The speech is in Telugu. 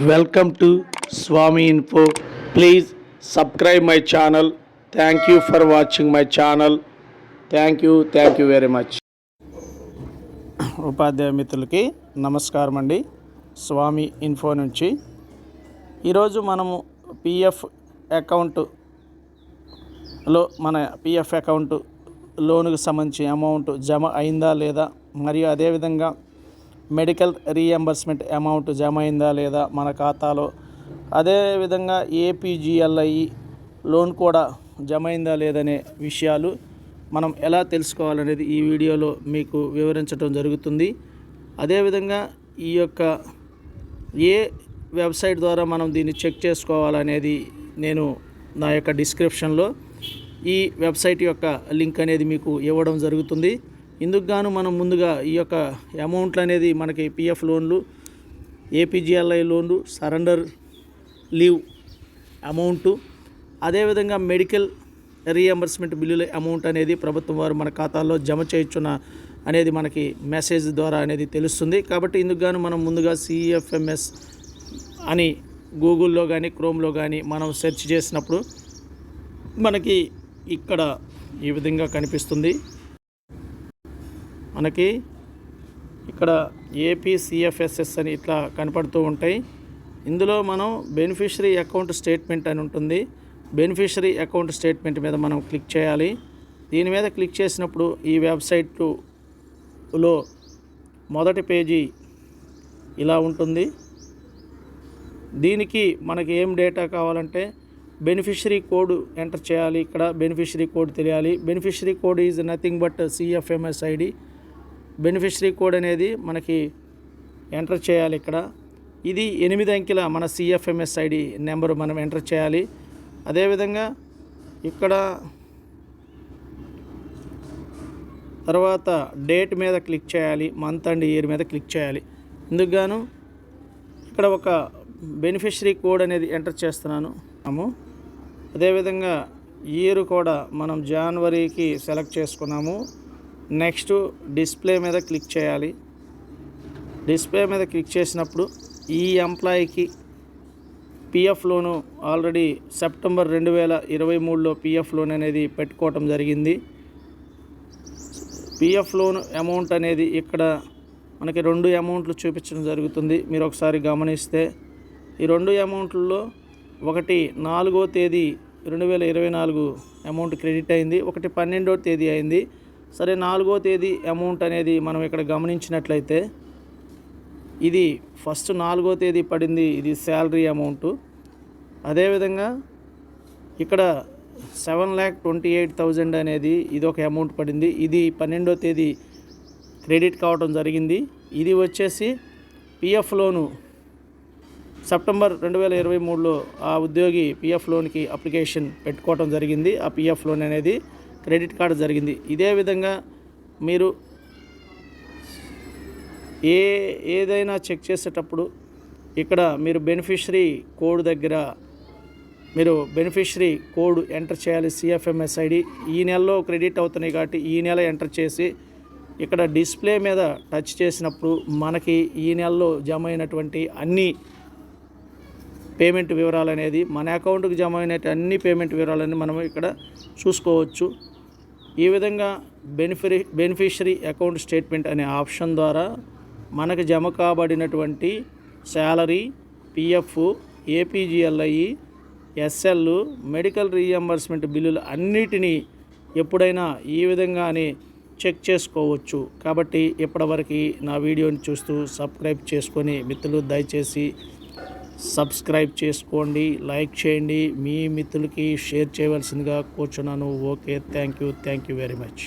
Welcome to Swami info. Please subscribe my channel. Thank you for watching my channel. Thank you thank you very much. ఉపాధ్యాయ మిత్రులకి నమస్కారం అండి. స్వామి ఇన్ఫో నుంచి. ఈరోజు మనము పిఎఫ్ అకౌంట్లో మన పిఎఫ్ అకౌంట్ లోనుకు సంబంధించి అమౌంట్ జమ అయిందా లేదా మరియు అదేవిధంగా మెడికల్ రీఎంబర్స్మెంట్ అమౌంట్ జమ అయిందా లేదా మన ఖాతాలో? అదేవిధంగా ఏపీజీఎల్ఐ లోన్ కూడా జమ అయిందా లేదనే విషయాలు మనం ఎలా తెలుసుకోవాలనేది ఈ వీడియోలో మీకు వివరించడం జరుగుతుంది. అదేవిధంగా ఈ యొక్క ఏ వెబ్సైట్ ద్వారా మనం దీన్ని చెక్ చేసుకోవాలనేది నేను నా యొక్క డిస్క్రిప్షన్లో ఈ వెబ్సైట్ యొక్క లింక్ అనేది మీకు ఇవ్వడం జరుగుతుంది. ఇందుకు గాను మనం ముందుగా ఈ యొక్క అమౌంట్లు అనేది మనకి పిఎఫ్ లోన్లు ఏపీజీఎల్ఐ లోన్లు సరెండర్ లీవ్ అమౌంటు అదేవిధంగా మెడికల్ రీఎంబర్స్మెంట్ బిల్లుల అమౌంట్ అనేది ప్రభుత్వం వారు మన ఖాతాల్లో జమ చేయొచ్చున అనేది మనకి మెసేజ్ ద్వారా అనేది తెలుస్తుంది. కాబట్టి ఇందుకు గాను మనం ముందుగా సిఎఫ్ఎంఎస్ అని గూగుల్లో కానీ క్రోమ్లో కానీ మనం సెర్చ్ చేసినప్పుడు మనకి ఇక్కడ ఈ విధంగా కనిపిస్తుంది. మనకి ఇక్కడ ఏపీ సిఎఫ్ఎస్ఎస్ అని ఇట్లా కనపడుతూ ఉంటాయి. ఇందులో మనం బెనిఫిషరీ అకౌంట్ స్టేట్మెంట్ అని ఉంటుంది. బెనిఫిషరీ అకౌంట్ స్టేట్మెంట్ మీద మనం క్లిక్ చేయాలి. దీని మీద క్లిక్ చేసినప్పుడు ఈ వెబ్సైట్లో మొదటి పేజీ ఇలా ఉంటుంది. దీనికి మనకి ఏం డేటా కావాలంటే బెనిఫిషరీ కోడ్ ఎంటర్ చేయాలి. ఇక్కడ బెనిఫిషరీ కోడ్ తెలియాలి. Beneficiary code is nothing but CFMS ID beneficiary code అనేది మనకి ఎంటర్ చేయాలి ఇక్కడ. ఇది ఎనిమిది అంకెల మన సిఎఫ్ఎంఎస్ ఐడి నెంబర్ మనం ఎంటర్ చేయాలి. అదేవిధంగా ఇక్కడ తర్వాత డేట్ మీద క్లిక్ చేయాలి మంత్ అండ్ ఇయర్ మీద క్లిక్ చేయాలి. ఇందుకు గాను ఇక్కడ ఒక బెనిఫిషరీ కోడ్ అనేది ఎంటర్ చేస్తున్నాను. మనము అదేవిధంగా ఇయర్ కూడా మనం జనవరికి సెలెక్ట్ చేసుకున్నాము. నెక్స్ట్ డిస్ప్లే మీద క్లిక్ చేయాలి. డిస్ప్లే మీద క్లిక్ చేసినప్పుడు ఈ ఎంప్లాయీకి పిఎఫ్ లోను ఆల్రెడీ సెప్టెంబర్ రెండు వేల ఇరవై మూడులో పిఎఫ్ లోన్ అనేది పెట్టుకోవటం జరిగింది. పిఎఫ్ లోన్ అమౌంట్ అనేది ఇక్కడ మనకి రెండు అమౌంట్లు చూపించడం జరుగుతుంది. మీరు ఒకసారి గమనిస్తే ఈ రెండు అమౌంట్లలో ఒకటి నాలుగో తేదీ రెండు వేల ఇరవై నాలుగు అమౌంట్ క్రెడిట్ అయింది. ఒకటి పన్నెండో తేదీ అయింది. సరే నాలుగో తేదీ అమౌంట్ అనేది మనం ఇక్కడ గమనించినట్లయితే ఇది ఫస్ట్ నాలుగో తేదీ పడింది ఇది శాలరీ అమౌంట్ అదేవిధంగా ఇక్కడ seven lakh twenty eight thousand అనేది ఇది ఒక అమౌంట్ పడింది. ఇది పన్నెండో తేదీ క్రెడిట్ కావడం జరిగింది. ఇది వచ్చేసి పిఎఫ్ లోను సెప్టెంబర్ రెండు వేల ఇరవై మూడులో ఆ ఉద్యోగి పిఎఫ్ లోన్కి అప్లికేషన్ పెట్టుకోవడం జరిగింది. ఆ పిఎఫ్ లోన్ అనేది క్రెడిట్ కార్డు జరిగింది. ఇదే విధంగా మీరు ఏ ఏదైనా చెక్ చేసేటప్పుడు ఇక్కడ మీరు బెనిఫిషరీ కోడ్ దగ్గర మీరు బెనిఫిషరీ కోడ్ ఎంటర్ చేయాలి. CFMS ID. ఈ నెలలో క్రెడిట్ అవుతున్నాయి కాబట్టి ఈ నెల ఎంటర్ చేసి ఇక్కడ డిస్ప్లే మీద టచ్ చేసినప్పుడు మనకి ఈ నెలలో జమ అయినటువంటి అన్ని పేమెంట్ వివరాలు అనేది మన అకౌంట్కి జమ అయిన అన్ని పేమెంట్ వివరాలని మనం ఇక్కడ చూసుకోవచ్చు. ఈ విధంగా బెనిఫిరి బెనిఫిషరీ అకౌంట్ స్టేట్మెంట్ అనే ఆప్షన్ ద్వారా మనకు జమ కాబడినటువంటి salary PF APGLI SL medical reimbursement బిల్లులు అన్నిటినీ ఎప్పుడైనా ఈ విధంగానే చెక్ చేసుకోవచ్చు. కాబట్టి ఇప్పటివరకు నా వీడియోని చూస్తూ సబ్స్క్రైబ్ చేసుకొని మిత్రులు దయచేసి సబ్స్క్రైబ్ చేసుకోండి లైక్ చేయండి. మీ మిత్రులకి షేర్ చేయవలసిందిగా కూర్చున్నాను. Okay thank you thank you very much.